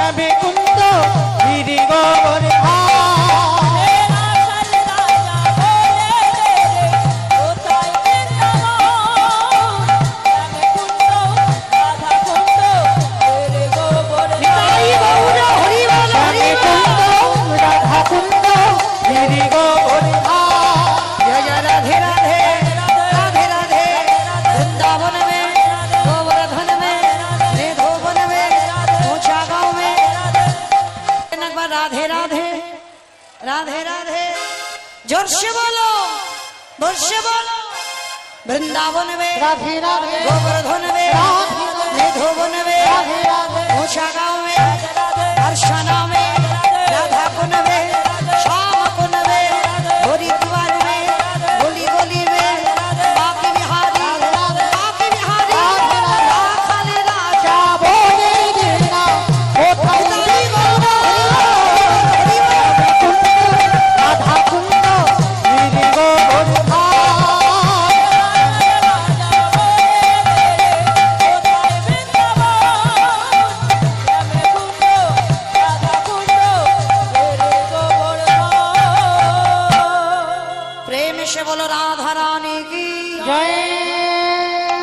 রাবে কুন্দ গিরি গোবর রাধা কুন্দ গিরি গোবর রাধে রাধে। राधे राधे। राधे राधे। ज़ोर से बोलो। ज़ोर से बोलो। वृंदावन में राधे राधे। गोवर्धन में धोवन में मूषा गाँव में বলো রাধা রানী কি? জয়।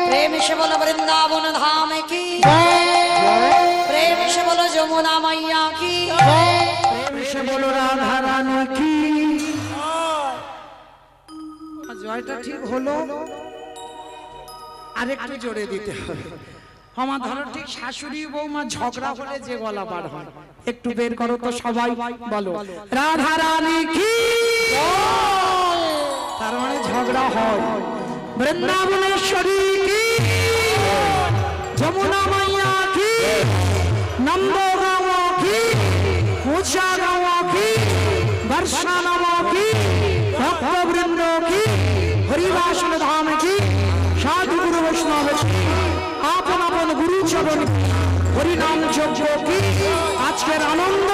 প্রেম সে বলো বৃন্দাবন ধাম কি? প্রেম সে বলো যমুনা মাইয়া কি? প্রেম সে বলো রাধা রানী কি? জয়টা ঠিক হলো। আরেকটু জোরে দিতে হবে। আমার ধরো ঠিক শাশুড়ি বৌমা ঝগড়া হলে যে গলা বার হয়। একটু বের করো তো সবাই বলো। রাধা রানী কি? তার মানে ঝগড়া হয়। বৃন্দাবনেশ্বরী কি? যমুনা মাইয়া কি? নন্দ কি? পূজা কি? বর্ষা কি? ভক্ত কি? হরিবাসন ধাম কি? সাধু গুরু বৈষ্ণব কি? আপন আপন গুরু চরণ হরিনাম যজ্ঞ কি? আজকের আনন্দ